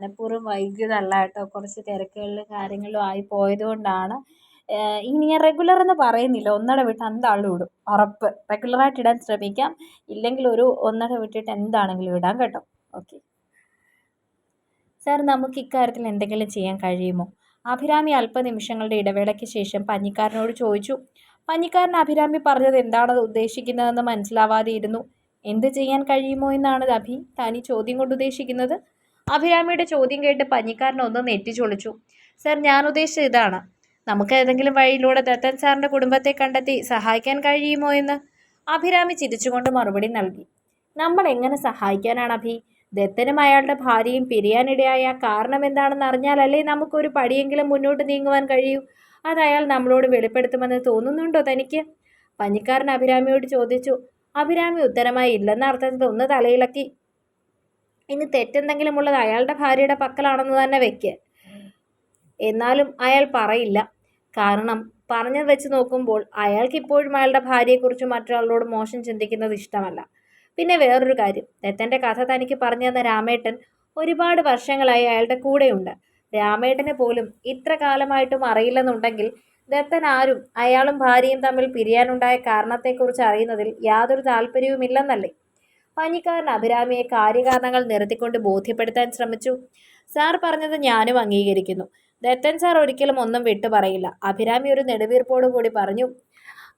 മനഃപൂർവം വൈകിയതല്ല കേട്ടോ കുറച്ച് തിരക്കുകളിലും കാര്യങ്ങളിലും ആയി പോയതുകൊണ്ടാണ്. ഇനി ഞാൻ റെഗുലർ എന്ന് പറയുന്നില്ല. ഒന്നട വിട്ട് എന്താണെങ്കിലും ഇടും. ഉറപ്പ്. റെഗുലറായിട്ട് ഇടാൻ ശ്രമിക്കാം. ഇല്ലെങ്കിൽ ഒരു ഒന്നട വിട്ടിട്ട് എന്താണെങ്കിലും ഇടാം കേട്ടോ. ഓക്കെ സാർ നമുക്ക് ഇക്കാര്യത്തിൽ എന്തെങ്കിലും ചെയ്യാൻ കഴിയുമോ? അഭിരാമി അല്പനിമിഷങ്ങളുടെ ഇടവേളയ്ക്ക് ശേഷം പഞ്ഞിക്കാരനോട് ചോദിച്ചു. പഞ്ഞിക്കാരൻ അഭിരാമി പറഞ്ഞത് എന്താണ് ഉദ്ദേശിക്കുന്നതെന്ന് മനസ്സിലാവാതെ ഇരുന്നു എന്ത് ചെയ്യാൻ കഴിയുമോ എന്നാണ് അഭി താൻ ഈ ചോദ്യം കൊണ്ട് ഉദ്ദേശിക്കുന്നത്. അഭിരാമിയുടെ ചോദ്യം കേട്ട് പഞ്ഞിക്കാരൻ ഒന്ന് നെറ്റിച്ചൊളിച്ചു സർ ഞാൻ ഉദ്ദേശിച്ചത് ഇതാണ്. നമുക്ക് ഏതെങ്കിലും വഴിയിലൂടെ ദത്തൻ സാറിന്റെ കുടുംബത്തെ കണ്ടെത്തി സഹായിക്കാൻ കഴിയുമോ എന്ന്? അഭിരാമി ചിരിച്ചുകൊണ്ട് മറുപടി നൽകി. നമ്മൾ എങ്ങനെ സഹായിക്കാനാണ് അഭി? ദത്തനും അയാളുടെ ഭാര്യയും പിരിയാനിടയായ കാരണം എന്താണെന്ന് അറിഞ്ഞാലല്ലേ നമുക്കൊരു പടിയെങ്കിലും മുന്നോട്ട് നീങ്ങുവാൻ കഴിയൂ? അത് അയാൾ നമ്മളോട് വെളിപ്പെടുത്തുമെന്ന് തോന്നുന്നുണ്ടോ തനിക്ക്? പഞ്ഞിക്കാരൻ അഭിരാമിയോട് ചോദിച്ചു. അഭിരാമി ഉത്തരമായി ഇല്ലെന്ന അർത്ഥത്തിൽ ഒന്ന് തലയിളക്കി. ഇനി തെറ്റെന്തെങ്കിലും ഉള്ളത് അയാളുടെ ഭാര്യയുടെ പക്കലാണെന്ന് തന്നെ വെക്ക്. എന്നാലും അയാൾ പറയില്ല. കാരണം പറഞ്ഞത് വെച്ച് നോക്കുമ്പോൾ അയാൾക്ക് ഇപ്പോഴും അയാളുടെ ഭാര്യയെക്കുറിച്ച് മറ്റൊരാളോട് മോശം ചിന്തിക്കുന്നത് ഇഷ്ടമല്ല. പിന്നെ വേറൊരു കാര്യം. തെറ്റന്റെ കഥ തനിക്ക് പറഞ്ഞു തന്ന രാമേട്ടൻ ഒരുപാട് വർഷങ്ങളായി അയാളുടെ കൂടെയുണ്ട്. രാമേട്ടനെ പോലും ഇത്ര കാലമായിട്ടും അറിയില്ലെന്നുണ്ടെങ്കിൽ ദത്തൻ ആരും അയാളും ഭാര്യയും തമ്മിൽ പിരിയാനുണ്ടായ കാരണത്തെക്കുറിച്ച് അറിയുന്നതിൽ യാതൊരു താല്പര്യവുമില്ലെന്നല്ലേ? പഞ്ഞിക്കാരൻ അഭിരാമിയെ കാര്യകാരണങ്ങൾ നിരത്തിക്കൊണ്ട് ബോധ്യപ്പെടുത്താൻ ശ്രമിച്ചു. സാർ പറഞ്ഞത് ഞാനും അംഗീകരിക്കുന്നു. ദത്തൻ സാർ ഒരിക്കലും ഒന്നും വിട്ടു പറയില്ല. അഭിരാമി ഒരു നെടുവീർപ്പോടുകൂടി പറഞ്ഞു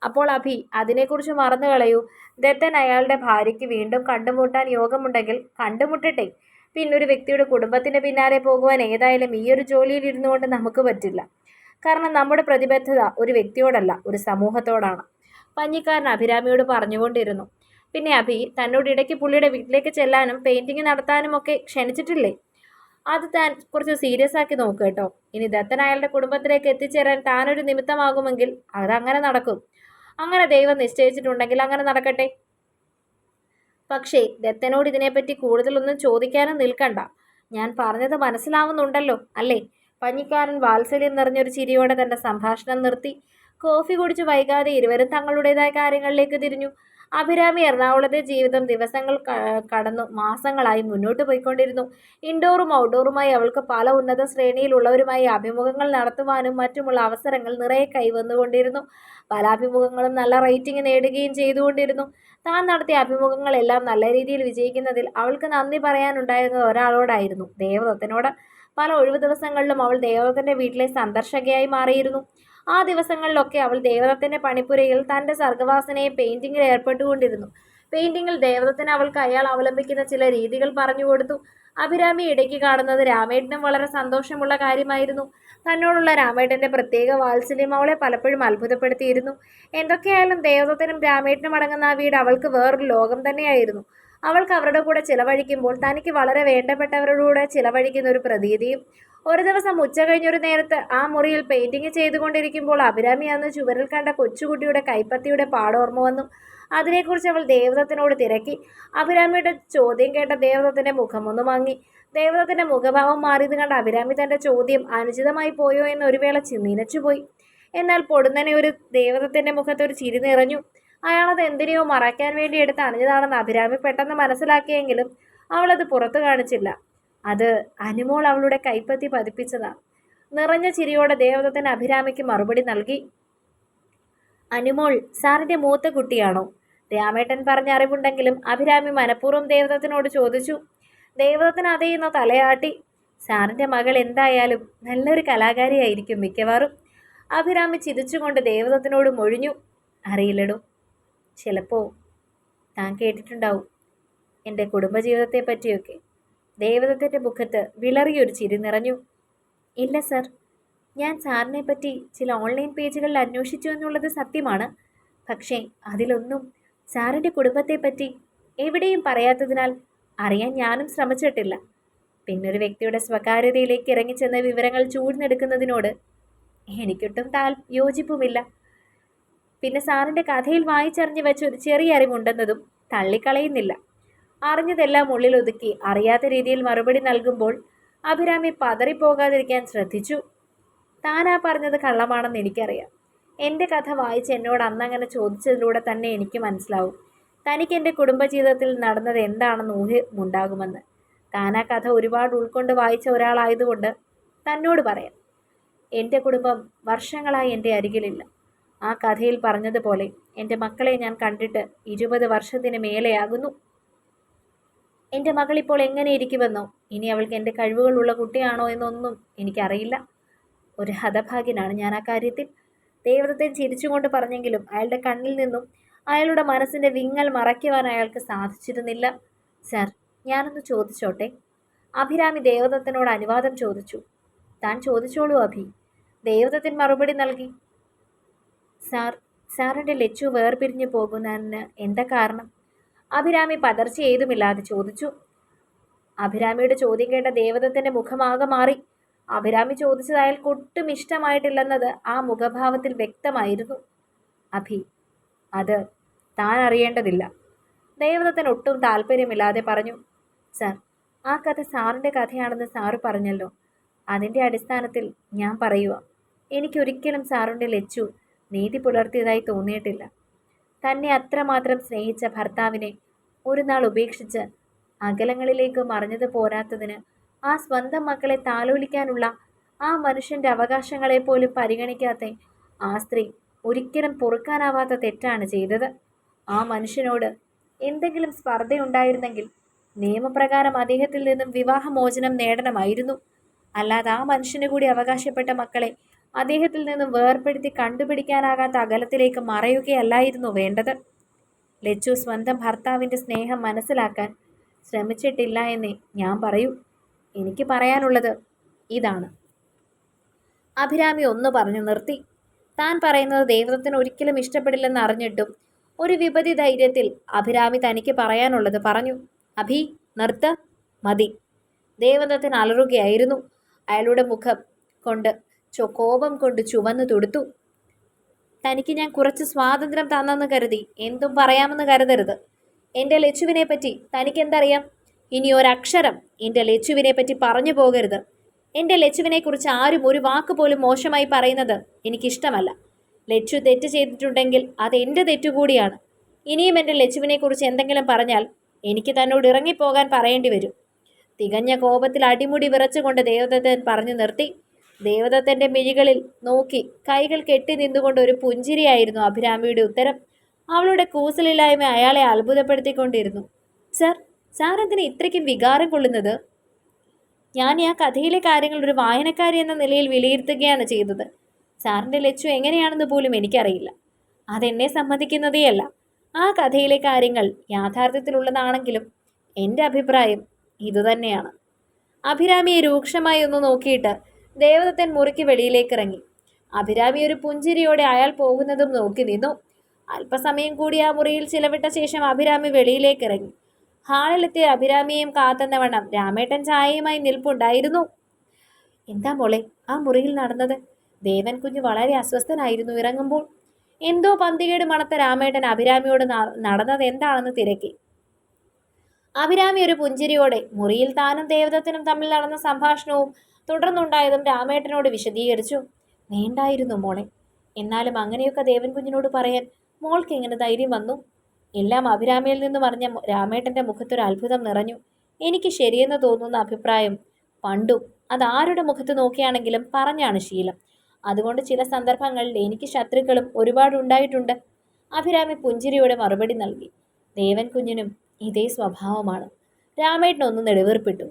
അപ്പോൾ അഭി അതിനെക്കുറിച്ച് മറന്നു കളയൂ. ദത്തൻ അയാളുടെ ഭാര്യയ്ക്ക് വീണ്ടും കണ്ടുമുട്ടാൻ യോഗമുണ്ടെങ്കിൽ കണ്ടുമുട്ടട്ടെ. പിന്നെ ഒരു വ്യക്തിയുടെ കുടുംബത്തിന്റെ പിന്നാലെ പോകുവാൻ ഏതായാലും ഈ ഒരു ജോലിയിൽ ഇരുന്നുകൊണ്ട് നമുക്ക് പറ്റില്ല. കാരണം നമ്മുടെ പ്രതിബദ്ധത ഒരു വ്യക്തിയോടല്ല ഒരു സമൂഹത്തോടാണ്. പഞ്ഞിക്കാരൻ അഭിരാമിയോട് പറഞ്ഞുകൊണ്ടിരുന്നു. പിന്നെ അഭി തന്നോട് ഇടയ്ക്ക് പുള്ളിയുടെ വീട്ടിലേക്ക് ചെല്ലാനും പെയിന്റിങ് നടത്താനും ഒക്കെ ക്ഷണിച്ചിട്ടില്ലേ? അത് താൻ കുറച്ച് സീരിയസ് ആക്കി നോക്കുക കേട്ടോ. ഇനി ദത്തൻ അയാളുടെ കുടുംബത്തിലേക്ക് എത്തിച്ചേരാൻ താനൊരു നിമിത്തമാകുമെങ്കിൽ അതങ്ങനെ നടക്കും. അങ്ങനെ ദൈവം നിശ്ചയിച്ചിട്ടുണ്ടെങ്കിൽ അങ്ങനെ നടക്കട്ടെ. പക്ഷേ ദത്തനോട് ഇതിനെപ്പറ്റി കൂടുതലൊന്നും ചോദിക്കാനും നിൽക്കണ്ട. ഞാൻ പറഞ്ഞത് മനസ്സിലാവുന്നുണ്ടല്ലോ അല്ലേ? പഞ്ഞിക്കാരൻ വാത്സല്യം നിറഞ്ഞൊരു ചിരിയോടെ തന്റെ സംഭാഷണം നിർത്തി. കോഫി കുടിച്ച് വൈകാതെ ഇരുവരും തങ്ങളുടേതായ കാര്യങ്ങളിലേക്ക് തിരിഞ്ഞു. അഭിരാമി എറണാകുളത്തെ ജീവിതം ദിവസങ്ങൾ കടന്നു മാസങ്ങളായി മുന്നോട്ട് പോയിക്കൊണ്ടിരുന്നു. ഇൻഡോറും ഔട്ട്ഡോറുമായി അവൾക്ക് പല ഉന്നത ശ്രേണിയിലുള്ളവരുമായി അഭിമുഖങ്ങൾ നടത്തുവാനും മറ്റുമുള്ള അവസരങ്ങൾ നിറയെ കൈവന്നുകൊണ്ടിരുന്നു. പല അഭിമുഖങ്ങളും നല്ല റേറ്റിംഗ് നേടുകയും ചെയ്തുകൊണ്ടിരുന്നു. താൻ നടത്തിയ അഭിമുഖങ്ങളെല്ലാം നല്ല രീതിയിൽ വിജയിക്കുന്നതിൽ അവൾക്ക് നന്ദി പറയാനുണ്ടായിരുന്നത് ഒരാളോടായിരുന്നു. ദേവദത്തനോട് പല ഒഴിവു ദിവസങ്ങളിലും അവൾ ദേവദത്തന്റെ വീട്ടിലെ സന്ദർശകയായി മാറിയിരുന്നു. ആ ദിവസങ്ങളിലൊക്കെ അവൾ ദേവദത്തിന്റെ പണിപ്പുരയിൽ തന്റെ സർഗവാസനയെ പെയിന്റിങ്ങിൽ ഏർപ്പെട്ടുകൊണ്ടിരുന്നു. പെയിന്റിങ്ങിൽ ദേവദത്തിന് അവൾക്ക് അയാൾ അവലംബിക്കുന്ന ചില രീതികൾ പറഞ്ഞു കൊടുത്തു. അഭിരാമി ഇടയ്ക്ക് കാണുന്നത് രാമേട്ടനും വളരെ സന്തോഷമുള്ള കാര്യമായിരുന്നു. തന്നോടുള്ള രാമേട്ടന്റെ പ്രത്യേക വാത്സല്യം അവളെ പലപ്പോഴും അത്ഭുതപ്പെടുത്തിയിരുന്നു. എന്തൊക്കെയായാലും ദേവദത്തിനും രാമേട്ടനും അടങ്ങുന്ന ആ വീട് അവൾക്ക് വേറൊരു ലോകം തന്നെയായിരുന്നു. അവൾക്ക് അവരുടെ കൂടെ ചിലവഴിക്കുമ്പോൾ തനിക്ക് വളരെ വേണ്ടപ്പെട്ടവരുടെ കൂടെ ചിലവഴിക്കുന്ന ഒരു പ്രതീതിയും ഒരു ദിവസം ഉച്ച കഴിഞ്ഞൊരു നേരത്ത് ആ മുറിയിൽ പെയിന്റിങ് ചെയ്തുകൊണ്ടിരിക്കുമ്പോൾ അഭിരാമി അന്ന് ചുവരിൽ കണ്ട കൊച്ചുകുട്ടിയുടെ കൈപ്പത്തിയുടെ പാടോർമ്മ വന്നു. അതിനെക്കുറിച്ച് അവൾ ദേവതത്തിനോട് തിരക്കി. അഭിരാമിയുടെ ചോദ്യം കേട്ട ദേവദത്തിന്റെ മുഖമൊന്നു മങ്ങി. ദേവതത്തിന്റെ മുഖഭാവം മാറിയത് കണ്ട അഭിരാമി തന്റെ ചോദ്യം അനുചിതമായി പോയോ എന്ന് ഒരു വേള ചിന്നിനച്ചുപോയി എന്നാൽ പൊടുന്നനെ ഒരു ദേവതത്തിന്റെ മുഖത്ത് ഒരു ചിരി നിറഞ്ഞു. അയാളത് എന്തിനെയോ മറയ്ക്കാൻ വേണ്ടി എടുത്ത് അണിഞ്ഞതാണെന്ന് അഭിരാമി പെട്ടെന്ന് മനസ്സിലാക്കിയെങ്കിലും അവളത് പുറത്തു കാണിച്ചില്ല. അത് അനുമോൾ അവളുടെ കൈപ്പത്തി പതിപ്പിച്ചതാ. നിറഞ്ഞ ചിരിയോടെ ദേവദത്തൻ അഭിരാമിക്ക് മറുപടി നൽകി. അനുമോൾ സാറിന്റെ മൂത്ത കുട്ടിയാണോ? രാമേട്ടൻ പറഞ്ഞ അറിവുണ്ടെങ്കിലും അഭിരാമി മനഃപൂർവം ദേവദത്തിനോട് ചോദിച്ചു. ദേവദത്തൻ അതേന്ന് തലയാട്ടി. സാറിന്റെ മകൾ എന്തായാലും നല്ലൊരു കലാകാരിയായിരിക്കും മിക്കവാറും. അഭിരാമി ചിരിച്ചുകൊണ്ട് ദേവദത്തിനോട് മൊഴിഞ്ഞു. അറിയില്ലടോ ചിലപ്പോൾ താൻ കേട്ടിട്ടുണ്ടാവും. എന്റെ കുടുംബജീവിതത്തെ പറ്റിയൊക്കെ ദേവദത്തിന്റെ മുഖത്ത് വിളറിയൊരു ചിരി നിറഞ്ഞു. ഇല്ല സർ. ഞാൻ സാറിനെ പറ്റി ചില ഓൺലൈൻ പേജുകളിൽ അന്വേഷിച്ചു എന്നുള്ളത് സത്യമാണ്. പക്ഷേ അതിലൊന്നും സാറിന്റെ കുടുംബത്തെപ്പറ്റി എവിടെയും പറയാത്തതിനാൽ അറിയാൻ ഞാനും ശ്രമിച്ചിട്ടില്ല. പിന്നൊരു വ്യക്തിയുടെ സ്വകാര്യതയിലേക്ക് ഇറങ്ങിച്ചെന്ന വിവരങ്ങൾ ചൂഴ്ന്നെടുക്കുന്നതിനോട് എനിക്കൊട്ടും താൽ യോജിപ്പുമില്ല. പിന്നെ സാറിന്റെ കഥയിൽ വായിച്ചറിഞ്ഞു വെച്ച ഒരു ചെറിയ അറിവുണ്ടെന്നതും തള്ളിക്കളയുന്നില്ല. അറിഞ്ഞതെല്ലാം ഉള്ളിൽ ഒതുക്കി അറിയാത്ത രീതിയിൽ മറുപടി നൽകുമ്പോൾ അഭിരാമി പതറിപ്പോകാതിരിക്കാൻ ശ്രദ്ധിച്ചു. താനാ പറഞ്ഞത് കള്ളമാണെന്ന് എനിക്കറിയാം. എന്റെ കഥ വായിച്ച് എന്നോട് അന്നങ്ങനെ ചോദിച്ചതിലൂടെ തന്നെ എനിക്ക് മനസ്സിലാവും. തനിക്ക് എന്റെ കുടുംബജീവിതത്തിൽ നടന്നത് എന്താണെന്ന് ഊഹമുണ്ടാകുമെന്ന് താൻ ആ കഥ ഒരുപാട് ഉൾക്കൊണ്ട് വായിച്ച ഒരാളായതുകൊണ്ട് തന്നോട് പറയാം. എന്റെ കുടുംബം വർഷങ്ങളായി എന്റെ അരികിലില്ല. ആ കഥയിൽ പറഞ്ഞതുപോലെ എന്റെ മക്കളെ ഞാൻ കണ്ടിട്ട് ഇരുപത് വർഷത്തിന് മേലെയാകുന്നു. എന്റെ മകൾ ഇപ്പോൾ എങ്ങനെ ഇരിക്കുമെന്നോ? ഇനി അവൾക്ക് എന്റെ കഴിവുകളുള്ള കുട്ടിയാണോ എന്നൊന്നും എനിക്കറിയില്ല. ഒരു ഹതഭാഗ്യനാണ് ഞാൻ ആ കാര്യത്തിൽ. ദേവതത്തെ ചിരിച്ചുകൊണ്ട് പറഞ്ഞെങ്കിലും അയാളുടെ കണ്ണിൽ നിന്നും അയാളുടെ മനസ്സിന്റെ വിങ്ങൽ മറയ്ക്കുവാൻ അയാൾക്ക് സാധിച്ചിരുന്നില്ല. സർ ഞാനൊന്ന് ചോദിച്ചോട്ടെ? അഭിരാമി ദേവദത്തിനോട് അനുവാദം ചോദിച്ചു. താൻ ചോദിച്ചോളൂ അഭി. ദേവദത്തൻ മറുപടി നൽകി. സാർ സാറിന്റെ ലച്ചു വേർപിരിഞ്ഞു പോകുന്നതിന് എന്താ കാരണം? അഭിരാമി പതർച്ച ഏതുമില്ലാതെ ചോദിച്ചു. അഭിരാമിയുടെ ചോദ്യം കേട്ട ദേവതത്തിന്റെ മുഖമാകെ മാറി. അഭിരാമി ചോദിച്ചത് അയാൾക്ക് ഒട്ടും ഇഷ്ടമായിട്ടില്ലെന്നത് ആ മുഖഭാവത്തിൽ വ്യക്തമായിരുന്നു. അഭി അത് താൻ അറിയേണ്ടതില്ല. ദേവദത്തൻ ഒട്ടും താല്പര്യമില്ലാതെ പറഞ്ഞു സർ ആ കഥ സാറിന്റെ കഥയാണെന്ന് സാറ് പറഞ്ഞല്ലോ. അതിന്റെ അടിസ്ഥാനത്തിൽ ഞാൻ പറയുക എനിക്കൊരിക്കലും സാറിന്റെ ലച്ചു നീതി പുലർത്തിയതായി തോന്നിയിട്ടില്ല. തന്നെ അത്രമാത്രം സ്നേഹിച്ച ഭർത്താവിനെ ഒരു നാൾ ഉപേക്ഷിച്ച് അകലങ്ങളിലേക്ക് മറിഞ്ഞത് പോരാത്തതിന് ആ സ്വന്തം മക്കളെ താലോലിക്കാനുള്ള ആ മനുഷ്യന്റെ അവകാശങ്ങളെ പോലും പരിഗണിക്കാത്ത ആ സ്ത്രീ ഒരിക്കലും പൊറുക്കാനാവാത്ത തെറ്റാണ് ചെയ്തത്. ആ മനുഷ്യനോട് എന്തെങ്കിലും സ്പർദ്ധയുണ്ടായിരുന്നെങ്കിൽ നിയമപ്രകാരം അദ്ദേഹത്തിൽ നിന്നും വിവാഹമോചനം നേടണമായിരുന്നു. അല്ലാതെ ആ മനുഷ്യന് കൂടി അവകാശപ്പെട്ട മക്കളെ അദ്ദേഹത്തിൽ നിന്നും വേർപെടുത്തി കണ്ടുപിടിക്കാനാകാത്ത അകലത്തിലേക്ക് മറയുകയല്ലായിരുന്നു വേണ്ടത്. ലച്ചു സ്വന്തം ഭർത്താവിന്റെ സ്നേഹം മനസ്സിലാക്കാൻ ശ്രമിച്ചിട്ടില്ല എന്നേ ഞാൻ പറയൂ. എനിക്ക് പറയാനുള്ളത് ഇതാണ്. അഭിരാമി ഒന്ന് പറഞ്ഞു നിർത്തി. താൻ പറയുന്നത് ദേവതത്തിന് ഒരിക്കലും ഇഷ്ടപ്പെടില്ലെന്ന് അറിഞ്ഞിട്ടും ഒരു വിപതി ധൈര്യത്തിൽ അഭിരാമി തനിക്ക് പറയാനുള്ളത് പറഞ്ഞു. അഭി നിർത്ത. മതി. ദേവദത്തൻ അലറുകയായിരുന്നു. അയാളുടെ മുഖം കൊണ്ട് ചൊ കോപം കൊണ്ട് ചുവന്നു തുടുത്തു. തനിക്ക് ഞാൻ കുറച്ച് സ്വാതന്ത്ര്യം തന്നെന്ന് കരുതി എന്തും പറയാമെന്ന് കരുതരുത്. എന്റെ ലച്ചുവിനെ പറ്റി തനിക്കെന്തറിയാം? ഇനി ഒരക്ഷരം എന്റെ ലച്ചുവിനെ പറ്റി പറഞ്ഞു പോകരുത്. എന്റെ ലച്ചുവിനെക്കുറിച്ച് ആരും ഒരു വാക്ക് പോലും മോശമായി പറയുന്നത് എനിക്കിഷ്ടമല്ല. ലച്ചു തെറ്റ് ചെയ്തിട്ടുണ്ടെങ്കിൽ അത് എന്റെ തെറ്റുകൂടിയാണ് ഇനിയും എന്റെ ലച്ചുവിനെക്കുറിച്ച് എന്തെങ്കിലും പറഞ്ഞാൽ എനിക്ക് തന്നോട് ഇറങ്ങിപ്പോകാൻ പറയേണ്ടി വരും. തികഞ്ഞ കോപത്തിൽ അടിമുടി വിറച്ചുകൊണ്ട് ദേവദത്തൻ പറഞ്ഞു നിർത്തി. ദേവദത്തന്റെ മിഴികളിൽ നോക്കി കൈകൾ കെട്ടി നിന്നുകൊണ്ട് ഒരു പുഞ്ചിരിയായിരുന്നു അഭിരാമിയുടെ ഉത്തരം. അവളുടെ കൂസലില്ലായ്മ അയാളെ അത്ഭുതപ്പെടുത്തിക്കൊണ്ടിരുന്നു. സർ സാർ എന്തിന് ഇത്രയ്ക്കും വികാരം കൊള്ളുന്നത്? ഞാൻ ആ കഥയിലെ കാര്യങ്ങൾ ഒരു വായനക്കാരി എന്ന നിലയിൽ വിലയിരുത്തുകയാണ് ചെയ്തത്. സാറിന്റെ ലച്ചു എങ്ങനെയാണെന്ന് പോലും എനിക്കറിയില്ല. അതെന്നെ സമ്മതിക്കുന്നതേയല്ല ആ കഥയിലെ കാര്യങ്ങൾ യാഥാർത്ഥ്യത്തിലുള്ളതാണെങ്കിലും എന്റെ അഭിപ്രായം ഇതുതന്നെയാണ്. അഭിരാമിയെ രൂക്ഷമായി ഒന്ന് നോക്കിയിട്ട് ദേവദത്തൻ മുറിക്ക് വെളിയിലേക്ക് ഇറങ്ങി അഭിരാമി ഒരു പുഞ്ചിരിയോടെ അയാൾ പോകുന്നതും നോക്കി നിന്നു. അല്പസമയം കൂടി ആ മുറിയിൽ ചിലവിട്ട ശേഷം അഭിരാമി വെളിയിലേക്ക് ഇറങ്ങി ഹാളിലെത്തിയ അഭിരാമിയെയും കാത്തുന്നവണ്ണം രാമേട്ടൻ ചായയുമായി നിൽപ്പുണ്ടായിരുന്നു. എന്താ മോളെ ആ മുറിയിൽ നടന്നത്? ദേവൻ കുഞ്ഞ് വളരെ അസ്വസ്ഥനായിരുന്നു ഇറങ്ങുമ്പോൾ. എന്തോ പന്തികേട് മണത്ത രാമേട്ടൻ അഭിരാമിയോട് നടന്നത് എന്താണെന്ന് തിരക്കി. അഭിരാമി ഒരു പുഞ്ചിരിയോടെ മുറിയിൽ താനും ദേവദത്തനും തമ്മിൽ നടന്ന സംഭാഷണവും തുടർന്നുണ്ടായതും രാമേട്ടനോട് വിശദീകരിച്ചു. വേണ്ടായിരുന്നു മോളെ. എന്നാലും അങ്ങനെയൊക്കെ ദേവൻ കുഞ്ഞിനോട് പറയാൻ മോൾക്ക് എങ്ങനെ ധൈര്യം വന്നു. എല്ലാം അഭിരാമിയിൽ നിന്ന് പറഞ്ഞ രാമേട്ടന്റെ മുഖത്തൊരു അത്ഭുതം നിറഞ്ഞു. എനിക്ക് ശരിയെന്ന് തോന്നുന്ന അഭിപ്രായം പണ്ടും അതാരുടെ മുഖത്ത് നോക്കിയാണെങ്കിലും പറഞ്ഞാണ് ശീലം. അതുകൊണ്ട് ചില സന്ദർഭങ്ങളിൽ എനിക്ക് ശത്രുക്കളും ഒരുപാട് ഉണ്ടായിട്ടുണ്ട് അഭിരാമി പുഞ്ചിരിയോടെ മറുപടി നൽകി. ദേവൻ കുഞ്ഞിനും ഇതേ സ്വഭാവമാണ്. രാമേട്ടൻ ഒന്ന് നെടുവീർപ്പിട്ടു.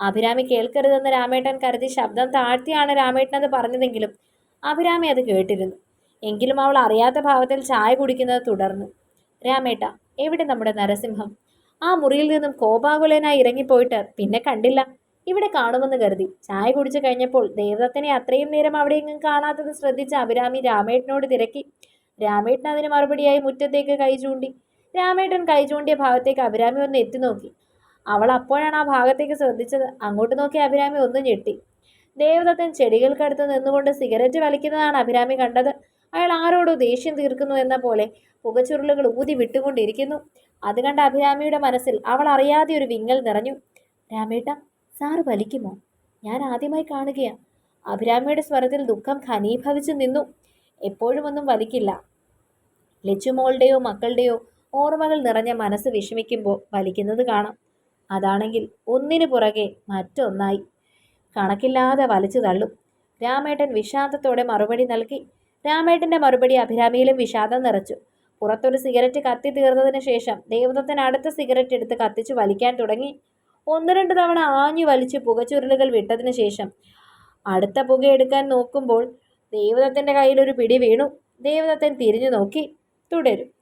അഭിരാമി കേൾക്കരുതെന്ന് രാമേട്ടൻ കരുതി ശബ്ദം താഴ്ത്തിയാണ് രാമേട്ടൻ അത് പറഞ്ഞതെങ്കിലും അഭിരാമി അത് കേട്ടിരുന്നു. എങ്കിലും അവൾ അറിയാത്ത ഭാവത്തിൽ ചായ കുടിക്കുന്നത് തുടർന്നു. രാമേട്ട എവിടെ നമ്മുടെ നരസിംഹം? ആ മുറിയിൽ നിന്നും കോപാകുലനായി ഇറങ്ങിപ്പോയിട്ട് പിന്നെ കണ്ടില്ല. ഇവിടെ കാണുമെന്ന് കരുതി. ചായ കുടിച്ചു കഴിഞ്ഞപ്പോൾ ദേവദത്തനെ അത്രയും നേരം അവിടെയെങ്കിലും കാണാത്തത് ശ്രദ്ധിച്ച അഭിരാമി രാമേട്ടനോട് തിരക്കി. രാമേട്ടൻ അതിന് മറുപടിയായി മുറ്റത്തേക്ക് കൈ ചൂണ്ടി. രാമേട്ടൻ കൈ ചൂണ്ടിയ ഭാഗത്തേക്ക് അഭിരാമി ഒന്ന് എത്തി നോക്കി. അവൾ അപ്പോഴാണ് ആ ഭാഗത്തേക്ക് ശ്രദ്ധിച്ചത്. അങ്ങോട്ട് നോക്കി അഭിരാമി ഒന്ന് ഞെട്ടി. ദേവദത്തൻ ചെടികൾക്കടുത്ത് നിന്നുകൊണ്ട് സിഗരറ്റ് വലിക്കുന്നതാണ് അഭിരാമി കണ്ടത്. അയാൾ ആരോടോ ദേഷ്യം തീർക്കുന്നു എന്ന പോലെ പുകച്ചുരുളുകൾ ഊതി വിട്ടുകൊണ്ടിരിക്കുന്നു. അത് കണ്ട അഭിരാമിയുടെ മനസ്സിൽ അവൾ അറിയാതെ ഒരു വിങ്ങൽ നിറഞ്ഞു. രാമേട്ട സാറ് വലിക്കുമോ? ഞാൻ ആദ്യമായി കാണുകയാ. അഭിരാമിയുടെ സ്വരത്തിൽ ദുഃഖം ഖനീഭവിച്ചു നിന്നു. എപ്പോഴും ഒന്നും വലിക്കില്ല. ലച്ചുമോളുടെയോ മക്കളുടെയോ ഓർമ്മകൾ നിറഞ്ഞ മനസ്സ് വിഷമിക്കുമ്പോൾ വലിക്കുന്നത് കാണാം. അതാണെങ്കിൽ ഒന്നിനു പുറകെ മറ്റൊന്നായി. കണക്കില്ലാതെ വലിച്ചു തള്ളും. രാമേട്ടൻ വിഷാദത്തോടെ മറുപടി നൽകി. രാമേട്ടന്റെ മറുപടി അഭിരാമിയിലും വിഷാദം നിറച്ചു. പുറത്തൊരു സിഗരറ്റ് കത്തി തീർന്നതിന് ശേഷം ദേവദത്തൻ അടുത്ത സിഗരറ്റ് എടുത്ത് കത്തിച്ചു വലിക്കാൻ തുടങ്ങി. ഒന്ന് രണ്ട് തവണ ആഞ്ഞു വലിച്ച് പുകച്ചുരുളുകൾ വിട്ടതിന് ശേഷം അടുത്ത പുകയെടുക്കാൻ നോക്കുമ്പോൾ ദേവദത്തന്റെ കയ്യിലൊരു പിടി വീണു. ദേവദത്തൻ തിരിഞ്ഞു നോക്കി. തുടരും.